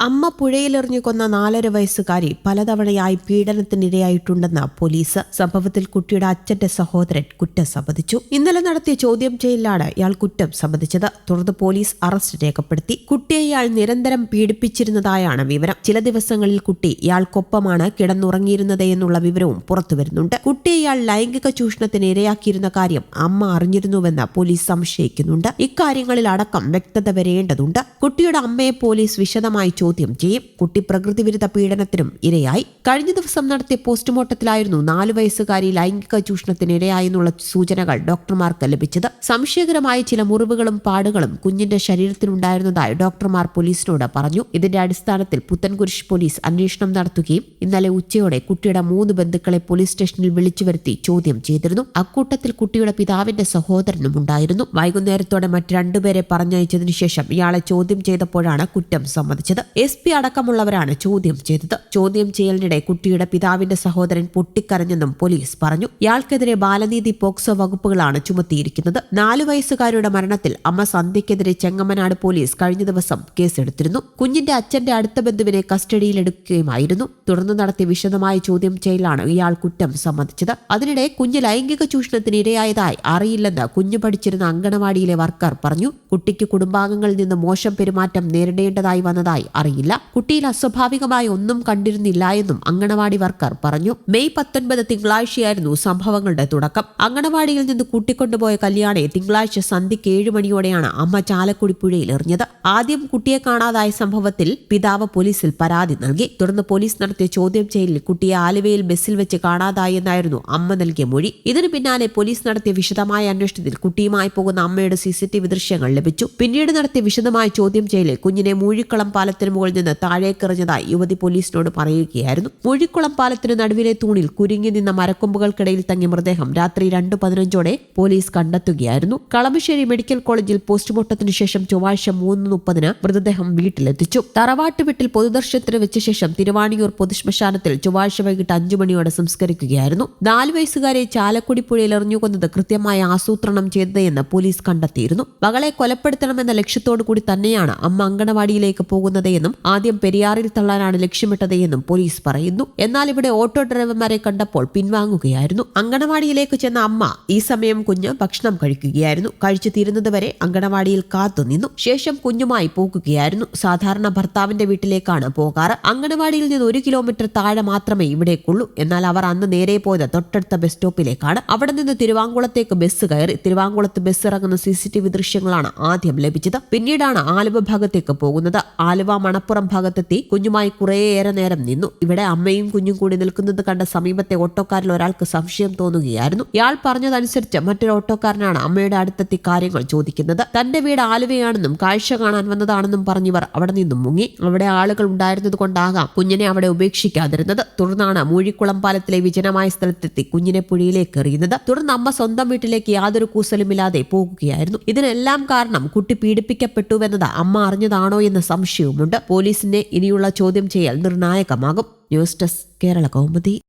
അമ്മ പുഴയിലെറിഞ്ഞു കൊന്ന നാലര വയസ്സുകാരി പലതവണയായി പീഡനത്തിനിരയായിട്ടുണ്ടെന്ന് പോലീസ് സംഭവത്തിൽ കുട്ടിയുടെ അച്ഛന്റെ സഹോദരൻ കുറ്റം സമ്മതിച്ചു. ഇന്നലെ നടത്തിയ ചോദ്യം ചെയ്യലിലാണ് ഇയാൾ കുറ്റം സമ്മതിച്ചത്. തുടർന്ന് പോലീസ് അറസ്റ്റ് രേഖപ്പെടുത്തി. കുട്ടിയെ ഇയാൾ നിരന്തരം പീഡിപ്പിച്ചിരുന്നതായാണ് വിവരം. ചില ദിവസങ്ങളിൽ കുട്ടി ഇയാൾക്കൊപ്പമാണ് കിടന്നുറങ്ങിയിരുന്നത് എന്നുള്ള വിവരവും പുറത്തുവരുന്നുണ്ട് കുട്ടിയെ ഇയാൾ ലൈംഗിക ചൂഷണത്തിന് ഇരയാക്കിയിരുന്ന കാര്യം അമ്മ അറിഞ്ഞിരുന്നുവെന്ന് പോലീസ് സംശയിക്കുന്നുണ്ട്. ഇക്കാര്യങ്ങളിൽ അടക്കം വ്യക്തത വരേണ്ടതുണ്ട്. കുട്ടിയുടെ അമ്മയെ പോലീസ് വിശദമായി ചെയ്യും. കുട്ടി പ്രകൃതി വിരുദ്ധ പീഡനത്തിനും ഇരയായി. കഴിഞ്ഞ ദിവസം നടത്തിയ പോസ്റ്റ്മോർട്ടത്തിലായിരുന്നു നാലു വയസ്സുകാരി ലൈംഗിക ചൂഷണത്തിന് ഇരയായെന്നുള്ള സൂചനകൾ ഡോക്ടർമാർക്ക് ലഭിച്ചത്. സംശയകരമായ ചില മുറിവുകളും പാടുകളും കുഞ്ഞിന്റെ ശരീരത്തിനുണ്ടായിരുന്നതായി ഡോക്ടർമാർ പോലീസിനോട് പറഞ്ഞു. ഇതിന്റെ അടിസ്ഥാനത്തിൽ പുത്തൻകുരിശ് പോലീസ് അന്വേഷണം നടത്തുകയും ഇന്നലെ ഉച്ചയോടെ കുട്ടിയുടെ മൂന്ന് ബന്ധുക്കളെ പോലീസ് സ്റ്റേഷനിൽ വിളിച്ചു വരുത്തി ചോദ്യം ചെയ്തിരുന്നു. അക്കൂട്ടത്തിൽ കുട്ടിയുടെ പിതാവിന്റെ സഹോദരനും ഉണ്ടായിരുന്നു. വൈകുന്നേരത്തോടെ മറ്റു രണ്ടുപേരെ പറഞ്ഞയച്ചതിനു ശേഷം ഇയാളെ ചോദ്യം ചെയ്തപ്പോഴാണ് കുറ്റം സമ്മതിച്ചത്. എസ് പി അടക്കമുള്ളവരാണ് ചോദ്യം ചെയ്തത്. ചോദ്യം ചെയ്യലിനിടെ കുട്ടിയുടെ പിതാവിന്റെ സഹോദരൻ പൊട്ടിക്കരഞ്ഞെന്നും പോലീസ് പറഞ്ഞു. ഇയാൾക്കെതിരെ ബാലനീതി പോക്സോ വകുപ്പുകളാണ് ചുമത്തിയിരിക്കുന്നത്. നാലു വയസ്സുകാരുടെ മരണത്തിൽ അമ്മ സന്ധ്യക്കെതിരെ ചെങ്ങമ്മനാട് പോലീസ് കഴിഞ്ഞ ദിവസം കേസെടുത്തിരുന്നു. കുഞ്ഞിന്റെ അച്ഛന്റെ അടുത്ത ബന്ധുവിനെ കസ്റ്റഡിയിലെടുക്കുകയുമായിരുന്നു. തുടർന്ന് നടത്തിയ വിശദമായ ചോദ്യം ചെയ്യലാണ് ഇയാൾ കുറ്റം സമ്മതിച്ചത്. അതിനിടെ കുഞ്ഞ് ലൈംഗിക ചൂഷണത്തിന് ഇരയായതായി അറിയില്ലെന്ന് കുഞ്ഞു പഠിച്ചിരുന്ന അങ്കണവാടിയിലെ വർക്കർ പറഞ്ഞു. കുട്ടിക്ക് കുടുംബാംഗങ്ങളിൽ നിന്ന് മോശം പെരുമാറ്റം നേരിടേണ്ടതായി വന്നതായി അറിയില്ല. കുട്ടിയിൽ അസ്വാഭാവികമായ ഒന്നും കണ്ടിരുന്നില്ല എന്നും അങ്കണവാടി വർക്കർ പറഞ്ഞു. മെയ് പത്തൊൻപത് തിങ്കളാഴ്ചയായിരുന്നു സംഭവങ്ങളുടെ തുടക്കം. അങ്കണവാടിയിൽ നിന്ന് കൂട്ടിക്കൊണ്ടുപോയ കല്യാണെ തിങ്കളാഴ്ച സന്ധ്യയ്ക്ക് ഏഴ് മണിയോടെയാണ് അമ്മ ചാലക്കുടി പുഴയിൽ എറിഞ്ഞത്. ആദ്യം കുട്ടിയെ കാണാതായ സംഭവത്തിൽ പിതാവ് പോലീസിൽ പരാതി നൽകി. തുടർന്ന് പോലീസ് നടത്തിയ ചോദ്യം ചെയ്യലിൽ കുട്ടിയെ ആലുവയിൽ ബസ്സിൽ വെച്ച് കാണാതായെന്നായിരുന്നു അമ്മ നൽകിയ മൊഴി. ഇതിനു പിന്നാലെ പോലീസ് നടത്തിയ വിശദമായ അന്വേഷണത്തിൽ കുട്ടിയുമായി പോകുന്ന അമ്മയുടെ സി സി ടി വി ദൃശ്യങ്ങൾ ലഭിച്ചു. പിന്നീട് നടത്തിയ വിശദമായ ചോദ്യം ചെയ്യലിൽ കുഞ്ഞിനെ മൂഴിക്കുളം പാലത്തിന് മുകളിൽ നിന്ന് താഴേക്കെറിഞ്ഞതായി യുവതി പോലീസിനോട് പറയുകയായിരുന്നു. മൂഴിക്കുളം പാലത്തിന് നടുവിലെ തൂണിൽ കുരുങ്ങി നിന്ന മരക്കൊമ്പുകൾക്കിടയിൽ തങ്ങിയ മൃതദേഹം രാത്രി രണ്ട് പതിനഞ്ചോടെ പോലീസ് കണ്ടെത്തുകയായിരുന്നു. കളമശ്ശേരി മെഡിക്കൽ കോളേജിൽ പോസ്റ്റ്മോർട്ടത്തിന് ശേഷം ചൊവ്വാഴ്ച മൂന്ന് മുപ്പതിന് മൃതദേഹം വീട്ടിലെത്തിച്ചു. തറവാട്ട് വീട്ടിൽ പൊതുദർശനത്തിന് വെച്ച ശേഷം തിരുവാണിയൂർ പൊതുശ്മശാനത്തിൽ ചൊവ്വാഴ്ച വൈകിട്ട് അഞ്ചു മണിയോടെ സംസ്കരിക്കുകയായിരുന്നു. നാല് വയസ്സുകാരെ ചാലക്കുടി പുഴയിൽ എറിഞ്ഞുകൊന്നത് കൃത്യമായി ആസൂത്രണം ചെയ്തതെന്ന് പോലീസ് കണ്ടെത്തിയിരുന്നു. മകളെ കൊലപ്പെടുത്തണമെന്ന ലക്ഷ്യത്തോടു കൂടി തന്നെയാണ് അമ്മ അങ്കണവാടിയിലേക്ക് പോകുന്നതെന്നും ആദ്യം പെരിയാറിൽ തള്ളാനാണ് ലക്ഷ്യമിട്ടതെന്നും പോലീസ് പറയുന്നു. എന്നാൽ ഇവിടെ ഓട്ടോ ഡ്രൈവർമാരെ കണ്ടപ്പോൾ പിൻവാങ്ങുകയായിരുന്നു. അങ്കണവാടിയിലേക്ക് ചെന്ന അമ്മ ഈ സമയം കുഞ്ഞ് ഭക്ഷണം കഴിക്കുകയായിരുന്നു. കഴിച്ചു തീരുന്നതുവരെ അങ്കണവാടിയിൽ കാത്തുനിന്നു. ശേഷം കുഞ്ഞുമായി പോകുകയായിരുന്നു. സാധാരണ ഭർത്താവിന്റെ വീട്ടിലേക്കാണ് പോകാറ്. അങ്കണവാടിയിൽ നിന്ന് ഒരു കിലോമീറ്റർ താഴെ മാത്രമേ ഇവിടേക്കുള്ളൂ. എന്നാൽ അവർ അന്ന് നേരെ പോയത് തൊട്ടടുത്ത ബസ് സ്റ്റോപ്പിലേക്കാണ്. അവിടെ നിന്ന് തിരുവാങ്കുളത്തേക്ക് ബസ് കയറി തിരുവാങ്കുളത്ത് ബസ് ഇറങ്ങുന്ന സി സി ടി വി ദൃശ്യങ്ങളാണ് ആദ്യം ലഭിച്ചത്. പിന്നീടാണ് ആലുവ ഭാഗത്തേക്ക് പോകുന്നത്. ആലുവ മണപ്പുറം ഭാഗത്തെത്തി കുഞ്ഞുമായി കുറേയേറെ നേരം നിന്നു. ഇവിടെ അമ്മയും കുഞ്ഞും കൂടി നിൽക്കുന്നത് കണ്ട സമീപത്തെ ഓട്ടോക്കാരിൽ ഒരാൾക്ക് സംശയം തോന്നുകയായിരുന്നു. ഇയാൾ പറഞ്ഞതനുസരിച്ച് മറ്റൊരു ഓട്ടോക്കാരനാണ് അമ്മയുടെ അടുത്തെത്തി കാര്യങ്ങൾ ചോദിക്കുന്നത്. തന്റെ വീട് ആലുവയാണെന്നും കാഴ്ച കാണാൻ വന്നതാണെന്നും പറഞ്ഞിവർ അവിടെ നിന്നും മുങ്ങി. അവിടെ ആളുകൾ ഉണ്ടായിരുന്നത് കൊണ്ടാകാം കുഞ്ഞിനെ അവിടെ ഉപേക്ഷിക്കാതിരുന്നത്. തുടർന്നാണ് മൂഴിക്കുളം പാലത്തിലെ വിജനമായ സ്ഥലത്തെത്തി കുഞ്ഞിനെ പുഴയിലേക്ക് എറിയുന്നത്. തുടർന്ന് അമ്മ സ്വന്തം വീട്ടിലേക്ക് യാതൊരു കൂസലുമില്ലാതെ പോകുകയായിരുന്നു. ഇതിനെല്ലാം കാരണം കുട്ടി പീഡിപ്പിക്കപ്പെട്ടുവെന്നത് അമ്മ അറിഞ്ഞതാണോ എന്ന സംശയവുമുണ്ട്. പോലീസിനെ ഇനിയുള്ള ചോദ്യം ചെയ്യൽ നിർണായകമാകും. News desk Kerala Kaumudi.